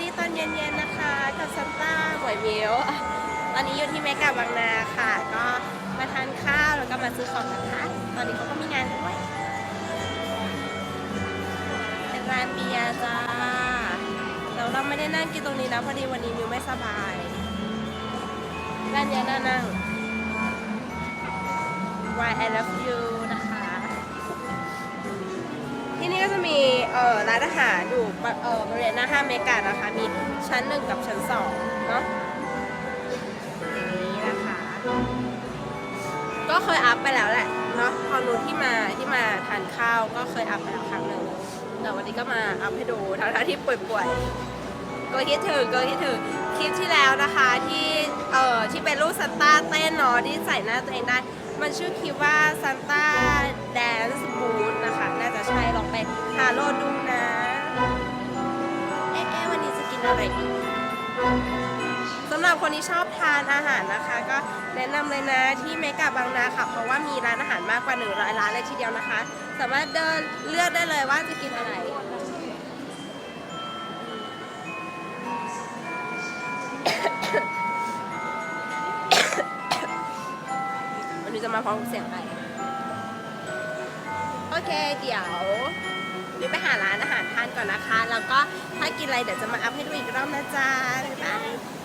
ดีตอนเย็นๆนะคะกับซันต้าหวยมิวตอนนี้อยู่ที่เมกาบางนาค่ะ ก็มาทานข้าวแล้วก็มาซื้อของนะคะ ตอนนี้เขาก็มีงานด้วยเป็นร้านเบียร์จ้าแต่เราไม่ได้นั่งกินตรงนี้นะพอดีวันนี้มิวไม่สบายร้านเนี้ยน่านั่ง Why I love you อ่อร้านอาหารอยู่บเอ่อบริเวณหน้าห้างเมกานะคะ มีชั้นหนึ่งกับชั้นสองเนาะอย่างนี้นะคะ ก็เคยอัพไปแล้วแหละเนาะตอนนู้นที่มาที่มาทานข้าวก็เคยอัพไปแล้วครั้งหนึ่งแต่วันนี้ก็มาอัพให้ดูทั้งๆที่ป่วยๆก็คิดถึงก็คิดถึงคลิปที่แล้วนะคะที่เอ่อที่เป็นรูปซันต้าเต้นเนาะที่ใส่หน้าตัวเองได้ มันชื่อคลิปว่าซันต้าแดน อะไรดีสำหรับคนที่ชอบทานอาหารนะคะ ก็แนะนำเลยนะที่เมกาบางนาค่ะ เพราะว่ามีร้านอาหารมากกว่า 100 ร้านเลยทีเดียวนะคะ สามารถเดินเลือกได้เลยว่าจะกินอะไรวันนี้จะมาพร้อมเสียงไป โอเค เดี๋ยววิวไปหาร้านอาหาร ก่อนนะคะ แล้วก็ถ้ากินอะไรเดี๋ยวจะมาอัพให้ดูอีกรอบนะจ๊ะบ๊ายบาย